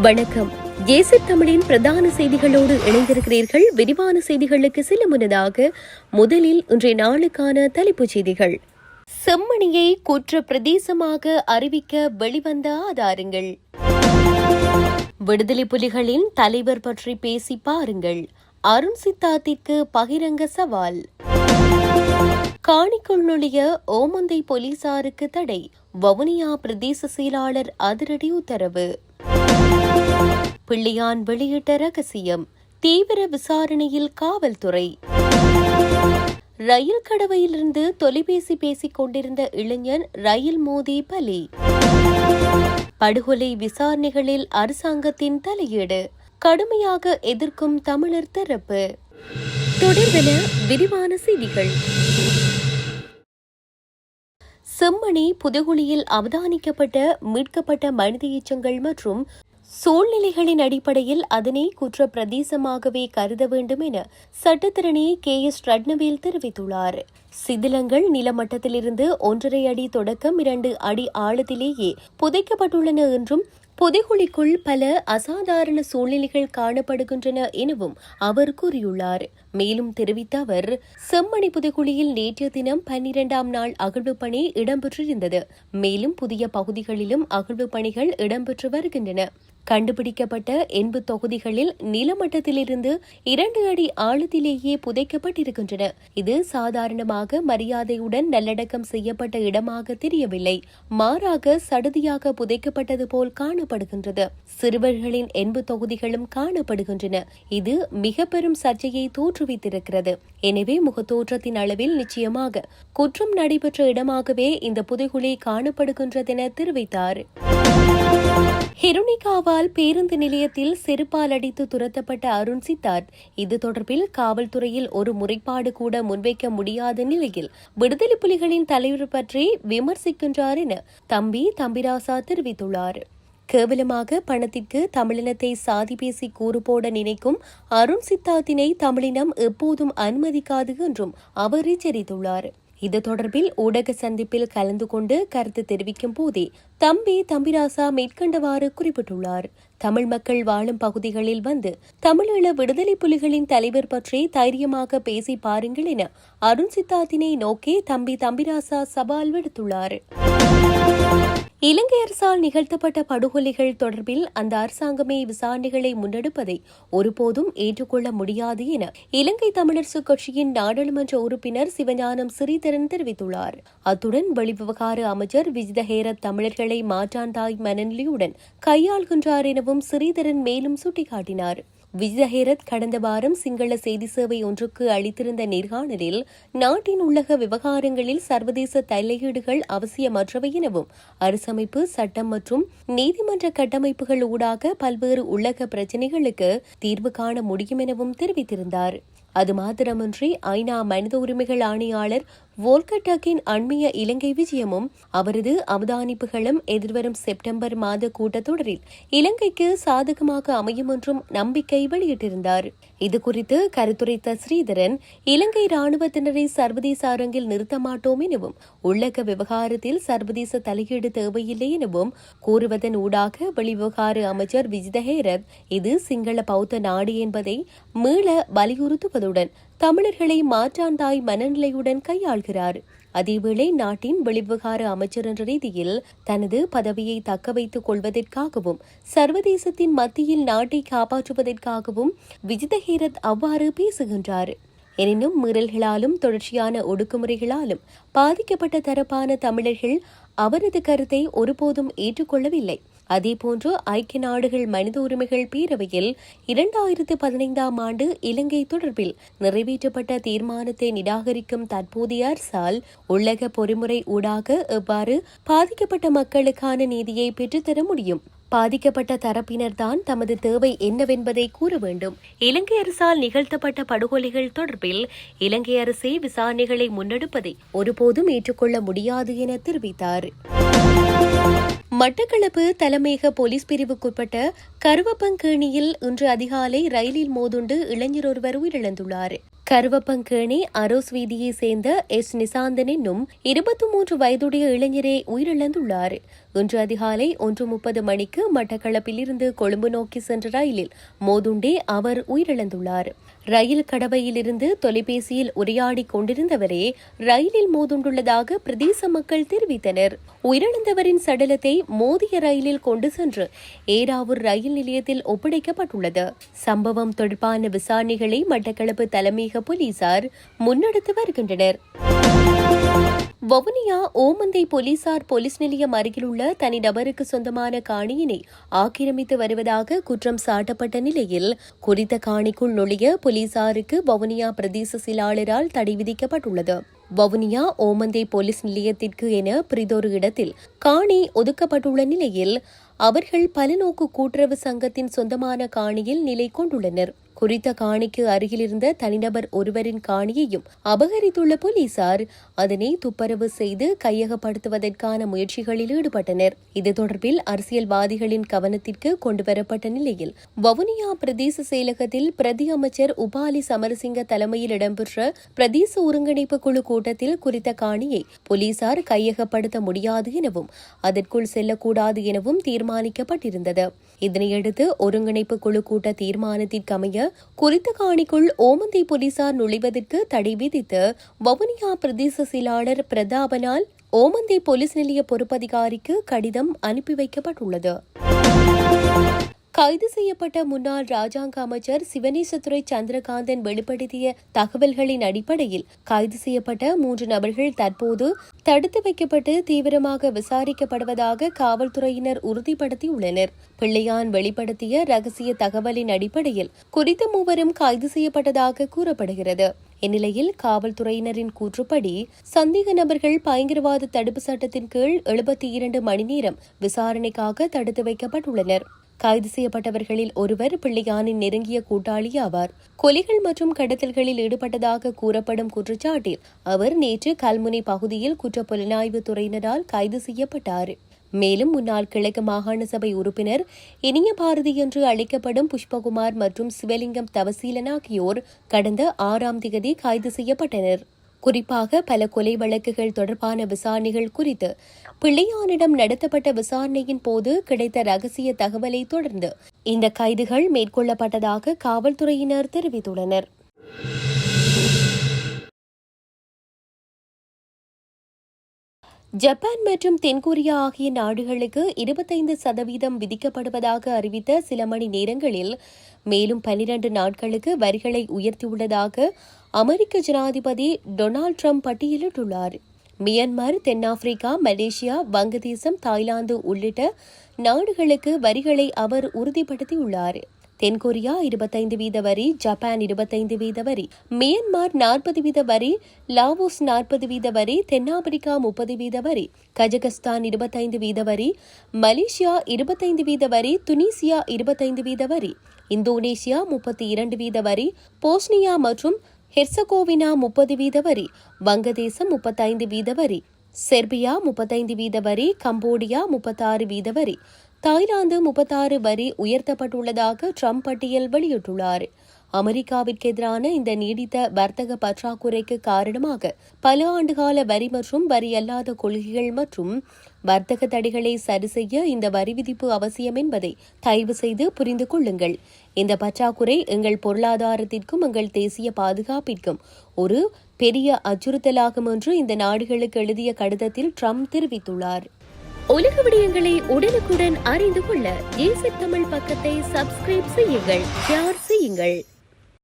வணக்கம். ஏசி தமிழின் பிரதான செய்திகளோடு இணைந்திருக்கிறீர்கள். விரிவான செய்திகளுக்கு செல்ல முன்னதாக முதலில் இன்றைய நாளுக்கான தலைப்புச் செய்திகள். செம்மணியை குற்ற பிரதேசமாக அறிவிக்க வெளிவந்த ஆதாரங்கள். விடுதலை புலிகளின் தலைவர் பற்றி பேசி பாருங்கள். அருண் சித்தார்த்திற்கு பகிரங்க சவால். காணிக்குள் நுழைய ஓமந்தை போலீசாருக்கு தடை. வவுனியா பிரதேச செயலாளர் அதிரடி உத்தரவு. பிள்ளையான் வெளியிட்ட ரகசியம். தீவிர விசாரணையில் காவல்துறை. ரயில் கடவையிலிருந்து தொலைபேசி பேசிக் கொண்டிருந்த இளைஞன் ரயில் மோதி பலி. படுகொலை விசாரணைகளில் அரசாங்கத்தின் தலையீடு. கடுமையாக எதிர்க்கும் தமிழர் தரப்பு தொடர்பென விரிவான செய்திகள். செம்மணி புதுகுழியில் அவதானிக்கப்பட்ட மீட்கப்பட்ட மனித எச்சங்கள் மற்றும் சூழ்நிலைகளின் அடிப்படையில் அதனை குற்ற பிரதேசமாகவே கருத வேண்டும் என சட்டத்திரணி கே எஸ் ரட்னவேல் தெரிவித்துள்ளார். சிதிலங்கள் நிலமட்டத்திலிருந்து ஒன்றரை அடி தொடக்கம் இரண்டு அடி ஆழத்திலேயே புதைக்கப்பட்டுள்ளன என்றும் புதைகுழிக்குள் பல அசாதாரண சூழ்நிலைகள் காணப்படுகின்றன எனவும் அவர் கூறியுள்ளார். மேலும் தெரிவித்த அவர் செம்மணி புதைகுழியில் நேற்றைய தினம் பன்னிரண்டாம் நாள் அகழ்வு பணி இடம்பெற்றிருந்தது. மேலும் புதிய பகுதிகளிலும் அகழ்வு பணிகள் இடம்பெற்று வருகின்றன. கண்டுபிடிக்கப்பட்ட எண்பு தொகுதிகளில் நிலமட்டத்திலிருந்து இரண்டு அடி ஆழத்திலேயே புதைக்கப்பட்டிருக்கின்றன. இது சாதாரணமாக மரியாதையுடன் நல்லடக்கம் செய்யப்பட்ட இடமாக தெரியவில்லை. மாறாக சடுதியாக புதைக்கப்பட்டது போல் காணப்படுகின்றது. சிறுவர்களின் எண்பு தொகுதிகளும் காணப்படுகின்றன. இது மிக பெரும் சர்ச்சையை தோற்று தோற்றுவித்திருக்கிறது எனவே முகத்தோற்றத்தின் அளவில் நிச்சயமாக குற்றம் நடைபெற்ற இடமாகவே இந்த புதைகுழி காணப்படுகின்றதென தெரிவித்தார். ஹெருனிகாவால் பேருந்து நிலையத்தில் செருப்பால் அடித்து துரத்தப்பட்ட அருண் சித்தார்த் இது தொடர்பில் காவல்துறையில் ஒரு முறைப்பாடு கூட முன்வைக்க முடியாத நிலையில் விடுதலை புலிகளின் தலைவர் பற்றி விமர்சிக்கின்றார் என தம்பி தம்பிராசா தெரிவித்துள்ளார். கேவலமாக பணத்திற்கு தமிழினத்தை சாதி பேசி கூறு போட நினைக்கும் அருண் சித்தார்த்தினை தமிழினம் எப்போதும் அனுமதிக்காது என்றும் அவர் எச்சரித்துள்ளார் இது தொடர்பில் ஊடக சந்திப்பில் கலந்து கொண்டு கருத்து தெரிவிக்கும் போதே தம்பி தம்பிராசா மேற்கண்டவாறு குறிப்பிட்டுள்ளார். தமிழ் மக்கள் வாழும் பகுதிகளில் வந்து தமிழீழ விடுதலை புலிகளின் தலைவர் பற்றி தைரியமாக பேசி பாருங்கள் என அருண் சித்தார்த்தினை நோக்கி தம்பி தம்பிராசா சவால் விடுத்துள்ளார். இலங்கை அரசால் நிகழ்த்தப்பட்ட படுகொலைகள் தொடர்பில் அந்த அரசாங்கமே விசாரணைகளை முன்னெடுப்பதை ஒருபோதும் ஏற்றுக்கொள்ள முடியாது என இலங்கை தமிழரசு கட்சியின் நாடாளுமன்ற உறுப்பினர் சிவஞானம் சிறீதரன் தெரிவித்துள்ளார். அத்துடன் வெளிவிவகார அமைச்சர் விஜித ஹேரத் தமிழர்களை மாற்றாந்தாய் மனநிலையுடன் கையாள்கின்றார் எனவும் சிறீதரன் மேலும் சுட்டிக்காட்டினார். விஜயஹேரத் கடந்த வாரம் சிங்கள செய்தி சேவை ஒன்றுக்கு அளித்திருந்த நேர்காணலில் நாட்டின் உள்ளக விவகாரங்களில் சர்வதேச தலையீடுகள் அவசியமற்றவை எனவும் அரசமைப்பு சட்டம் மற்றும் நீதிமன்ற கட்டமைப்புகள் ஊடாக பல்வேறு உள்ளக பிரச்சினைகளுக்கு தீர்வு காண முடியும் எனவும் தெரிவித்திருந்தார். அது மாத்திரமின்றி ஐநா மனித உரிமைகள் ஆணையாளர் வோல்கட்டாக்கின் அண்மைய இலங்கை விஜயமும் அவரது அவதானிப்புகளும் எதிர்வரும் செப்டம்பர் மாத கூட்டத்தொடரில் இலங்கைக்கு சாதகமாக அமையும் என்றும் நம்பிக்கை வெளியிட்டிருந்தார். இதுகுறித்து கருத்துரைத்த ஸ்ரீதரன் இலங்கை ராணுவத்தினரை சர்வதேச அரங்கில் நிறுத்த மாட்டோம் எனவும் உள்ளக விவகாரத்தில் சர்வதேச தலையீடு தேவையில்லை எனவும் கூறுவதன் ஊடாக வெளிவிவகார அமைச்சர் விஜித ஹேரத் இது சிங்கள பௌத்த நாடு என்பதை மீள வலியுறுத்துவதுடன் தமிழர்களை மாற்றாந்தாய் மனநிலையுடன் கையாள்கிறார். அதேவேளை நாட்டின் வெளிவிவகார அமைச்சர் என்ற ரீதியில் தனது பதவியை தக்க வைத்துக் கொள்வதற்காகவும் சர்வதேசத்தின் மத்தியில் நாட்டை காப்பாற்றுவதற்காகவும் விஜிதஹீரத் அவ்வாறு பேசுகின்றார். எனினும் மீறல்களாலும் தொடர்ச்சியான ஒடுக்குமுறைகளாலும் பாதிக்கப்பட்ட தரப்பான தமிழர்கள் அவரது கருத்தை ஒருபோதும் ஏற்றுக்கொள்ளவில்லை. அதேபோன்று ஐக்கிய நாடுகள் மனித உரிமைகள் பேரவையில் இரண்டாயிரத்து பதினைந்தாம் ஆண்டு இலங்கை தொடர்பில் நிறைவேற்றப்பட்ட தீர்மானத்தை நிராகரிக்கும் தற்போதைய அரசால் உள்ளக பொறிமுறை ஊடாக எவ்வாறு பாதிக்கப்பட்ட மக்களுக்கான நீதியை பெற்றுத்தர முடியும்? பாதிக்கப்பட்ட தரப்பினர்தான் தமது தேவை என்னவென்பதை கூற வேண்டும். இலங்கை அரசால் நிகழ்த்தப்பட்ட படுகொலைகள் தொடர்பில் இலங்கை அரசே விசாரணைகளை முன்னெடுப்பதை ஒருபோதும் ஏற்றுக்கொள்ள முடியாது என தெரிவித்தார். மட்டக்களப்பு தலைமையக போலீஸ் பிரிவுக்குட்பட்ட கருவப்பங்கேணியில் இன்று அதிகாலை ரயிலில் மோதுண்டு இளைஞர் ஒருவர் உயிரிழந்துள்ளார். கருவப்பங்கேணி அரோஸ் வீதியை சேர்ந்த எஸ். நிசாந்தன் என்னும் இருபத்தி மூன்று வயதுடைய இளைஞரே உயிரிழந்துள்ளார். இன்று அதிகாலை ஒன்று முப்பது மணிக்கு மட்டக்களப்பிலிருந்து கொழும்பு நோக்கி சென்ற ரயிலில் மோதுண்டே அவர் உயிரிழந்துள்ளார். ரயில் கடவையிலிருந்து தொலைபேசியில் உரையாடிக் கொண்டிருந்தவரே ரயிலில் மோதுண்டுள்ளதாக பிரதேச மக்கள் தெரிவித்தனர். உயிரிழந்தவரின் சடலத்தை மோதிய ரயிலில் கொண்டு சென்று ஏராவூர் ரயில் நிலையத்தில் ஒப்படைக்கப்பட்டுள்ளது. சம்பவம் தொடர்பான விசாரணைகளை மட்டக்களப்பு தலைமையக போலீசார் முன்னெடுத்து வருகின்றனர். வவுனியா ஓமந்தை போலீசார் போலீஸ் நிலையம் அருகிலுள்ள தனிநபருக்கு சொந்தமான காணியினை ஆக்கிரமித்து வருவதாக குற்றம் சாட்டப்பட்ட நிலையில் குறித்த காணிக்குள் நுழைய போலீசாருக்கு வவுனியா பிரதேச செயலாளரால் தடை விதிக்கப்பட்டுள்ளது. வவுனியா ஓமந்தை போலீஸ் நிலையத்திற்கு என பிரிதொரு இடத்தில் காணி ஒதுக்கப்பட்டுள்ள நிலையில் அவர்கள் பலநோக்கு கூட்டுறவு சங்கத்தின் சொந்தமான காணியில் நிலை கொண்டுள்ளனர். குறித்த காணிக்கு அருகிலிருந்த தனிநபர் ஒருவரின் காணியையும் அபகரித்துள்ள போலீசார் அதனை துப்பரவு செய்து கையகப்படுத்துவதற்கான முயற்சிகளில் ஈடுபட்டனர். இது தொடர்பில் அரசியல்வாதிகளின் கவனத்திற்கு கொண்டுவரப்பட்ட நிலையில் வவுனியா பிரதேச செயலகத்தில் பிரதி அமைச்சர் உபாலி சமரசிங்க தலைமையில் இடம்பெற்ற பிரதேச ஒருங்கிணைப்பு குழு கூட்டத்தில் குறித்த காணியை போலீசார் கையகப்படுத்த முடியாது எனவும் அதற்குள் செல்லக்கூடாது எனவும் தீர்மானிக்கப்பட்டிருந்தது. இதனையடுத்து ஒருங்கிணைப்பு குழு கூட்ட தீர்மானத்திற்கமைய குறித்த காணிக்குள் ஓமந்தை போலீசார் நுழைவதற்கு தடை விதித்து வவுனியா பிரதேச செயலாளர் பிரதாபனால் ஓமந்தை போலீஸ் நிலைய பொறுப்பதிகாரிக்கு கடிதம் அனுப்பி வைக்கப்பட்டுள்ளது. கைது செய்யப்பட்ட முன்னாள் ராஜாங்க அமைச்சர் சிவனேசத்துறை சந்திரகாந்தன் வெளிப்படுத்திய தகவல்களின் அடிப்படையில் கைது செய்யப்பட்ட மூன்று நபர்கள் தற்போது தடுத்து வைக்கப்பட்டு தீவிரமாக விசாரிக்கப்படுவதாக காவல்துறையினர் உறுதிப்படுத்தியுள்ளனர். பிள்ளையான் வெளிப்படுத்திய ரகசிய தகவலின் அடிப்படையில் குறித்த மூவரும் கைது செய்யப்பட்டதாக கூறப்படுகிறது. இந்நிலையில் காவல்துறையினரின் கூற்றுப்படி சந்தேக நபர்கள் பயங்கரவாத தடுப்பு சட்டத்தின் கீழ் எழுபத்தி இரண்டு மணி நேரம் விசாரணைக்காக தடுத்து வைக்கப்பட்டுள்ளனர். கைது செய்யப்பட்டவர்களில் ஒருவர் பிள்ளையானின் நெருங்கிய கூட்டாளி ஆவார். கொலைகள் மற்றும் கடத்தல்களில் ஈடுபட்டதாக கூறப்படும் குற்றச்சாட்டில் அவர் நேற்று கல்முனை பகுதியில் குற்ற புலனாய்வு துறையினரால் கைது செய்யப்பட்டார். மேலும் முன்னாள் கிழக்கு மாகாண சபை உறுப்பினர் இனிய பாரதி என்று அழைக்கப்படும் புஷ்பகுமார் மற்றும் சிவலிங்கம் தவசீலன் ஆகியோர் கடந்த ஆறாம் திகதி கைது செய்யப்பட்டனர். குறிப்பாக பல கொலை வழக்குகள் தொடர்பான விசாரணைகள் குறித்து பிள்ளையானிடம் நடத்தப்பட்ட விசாரணையின் போது கிடைத்த ரகசிய தகவலை தொடர்ந்து இந்த கைதுகள் மேற்கொள்ளப்பட்டதாக காவல்துறையினர் தெரிவித்துள்ளனர். ஜப்பான் மற்றும் தென்கொரியா ஆகிய நாடுகளுக்கு இருபத்தைந்து சதவீதம் விதிக்கப்படுவதாக அறிவித்த சில மணி நேரங்களில் மேலும் பனிரண்டு நாட்களுக்கு வரிகளை உயர்த்தியுள்ளதாக அமெரிக்க ஜனாதிபதி டொனால்ட் ட்ரம்ப் பட்டியலிட்டுள்ளார். மியான்மர் தென்னாப்பிரிக்கா மலேசியா வங்கதேசம் தாய்லாந்து உள்ளிட்ட நாடுகளுக்கு வரிகளை அவர் உறுதிப்படுத்தியுள்ளார். தென்கொரியா இருபத்தைந்து வீத வரி ஜப்பான் இருபத்தைந்து வீத வரி மியான்மர் நாற்பது வீத வரி லாவோஸ் நாற்பது வீத வரி தென்னாப்பிரிக்கா முப்பது வீத வரி கஜகஸ்தான் இருபத்தைந்து வீத வரி மலேசியா இருபத்தைந்து வீத வரி துனிசியா இருபத்தைந்து வீத வரி இந்தோனேஷியா முப்பத்தி இரண்டு வீத வரி போஸ்னியா மற்றும் ஹெர்சகோவினா முப்பது வீத வரி வங்கதேசம் முப்பத்தைந்து வீத வரி செர்பியா முப்பத்தைந்து வீத வரி கம்போடியா முப்பத்தாறு வீத வரி தாய்லாந்து முப்பத்தாறு வரி உயர்த்தப்பட்டுள்ளதாக ட்ரம்ப் பட்டியல் வெளியிட்டுள்ளார். அமெரிக்காவிற்கு எதிரான இந்த நீடித்த வர்த்தக பற்றாக்குறைக்கு காரணமாக பல ஆண்டுகால வரி மற்றும் வரி அல்லாத கொள்கைகள் மற்றும் வர்த்தக தடைகளை சரி செய்ய இந்த வரி விதிப்பு அவசியம் என்பதை தயவு செய்து புரிந்து கொள்ளுங்கள். இந்த பற்றாக்குறை எங்கள் பொருளாதாரத்திற்கும் எங்கள் தேசிய பாதுகாப்பிற்கும் ஒரு பெரிய அச்சுறுத்தலாகும் என்று இந்த நாடுகளுக்கு எழுதிய கடிதத்தில் ட்ரம்ப் தெரிவித்துள்ளார். உலக விடயங்களை உடனுக்குடன் அறிந்து கொள்ள ஏசி தமிழ் பக்கத்தை சப்ஸ்கிரைப் செய்யுங்கள் ஷேர் செய்யுங்கள்.